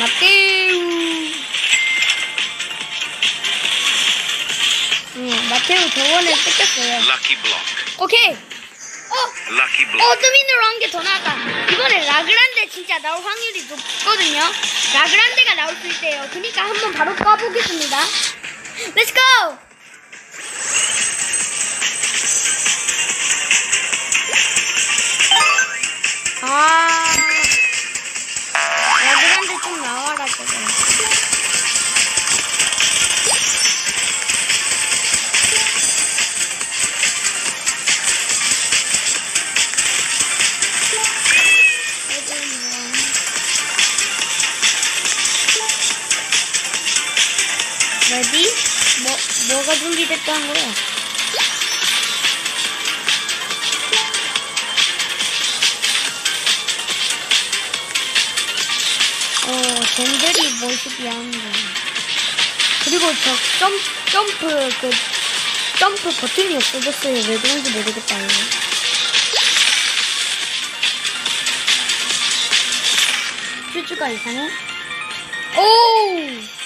마테우. 응, 마테우 저번에 뺏겼어요. Lucky block. 오케이. 어, Lucky block. 어, 드민으로 한개더 나왔다. 이번에 라그란데 진짜 나올 확률이 높거든요. 라그란데가 나올 수 있대요. 그러니까 한번 바로 까보겠습니다. Let's go! 아, 레디? 뭐, 뭐가 준비됐다는 거야? 어, 젠들이 모습이 안 돼. 그리고 저 점, 점프, 그, 점프 버튼이 없어졌어요. 왜 그런지 모르겠다, 이거. 슈즈가 이상해? 오!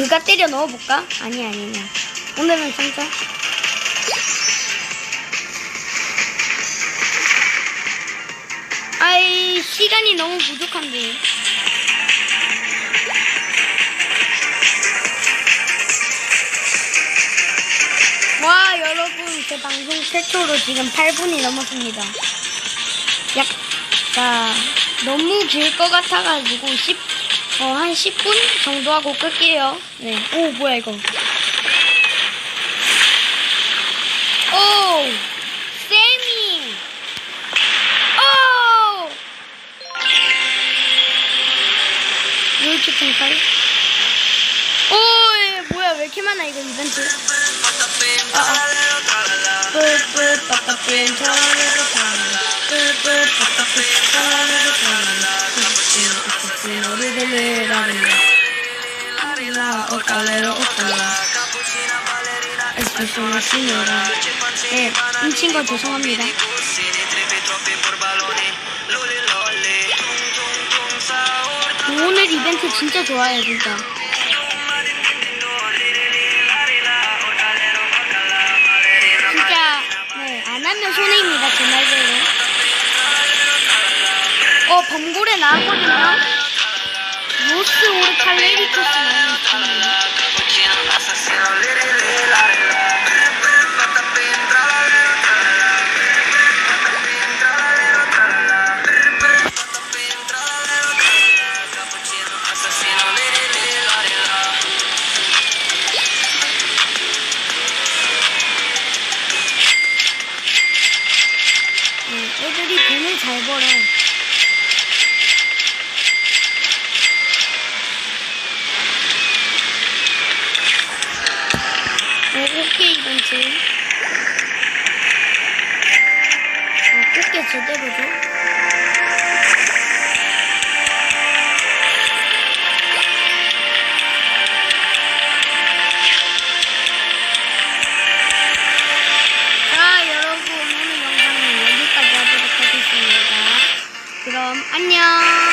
그가 때려 넣어볼까? 아니 아니냐. 오늘은 상자. 아이 시간이 너무 부족한데. 와 여러분 제 방송 최초로 지금 8분이 넘었습니다. 약, 자 너무 길 것 같아가지고 10, 어, 한 10분 정도 하고 끌게요. 네. 오, 뭐야, 이거. 오! 세미! 오! 롤치 통팔? 오, 예, 뭐야, 왜 이렇게 많아, 이거 이벤트? 아, 아. 노래를 라라 오깔레로 오깔라 에스프레소 시녀라 네 훔친 거 죄송합니다. 오늘 이벤트 진짜 좋아요 진짜. 진짜 네 안 하면 손해입니다 제 말대로. 어 범고래 나왔거든요 칼레리토스 나오는 팀이에요 응, 애들이 돈을 잘 벌어 어, 이벤트 어, 꽃게 제대로죠 자 여러분 오늘 영상은 여기까지 하도록 하겠습니다. 그럼 안녕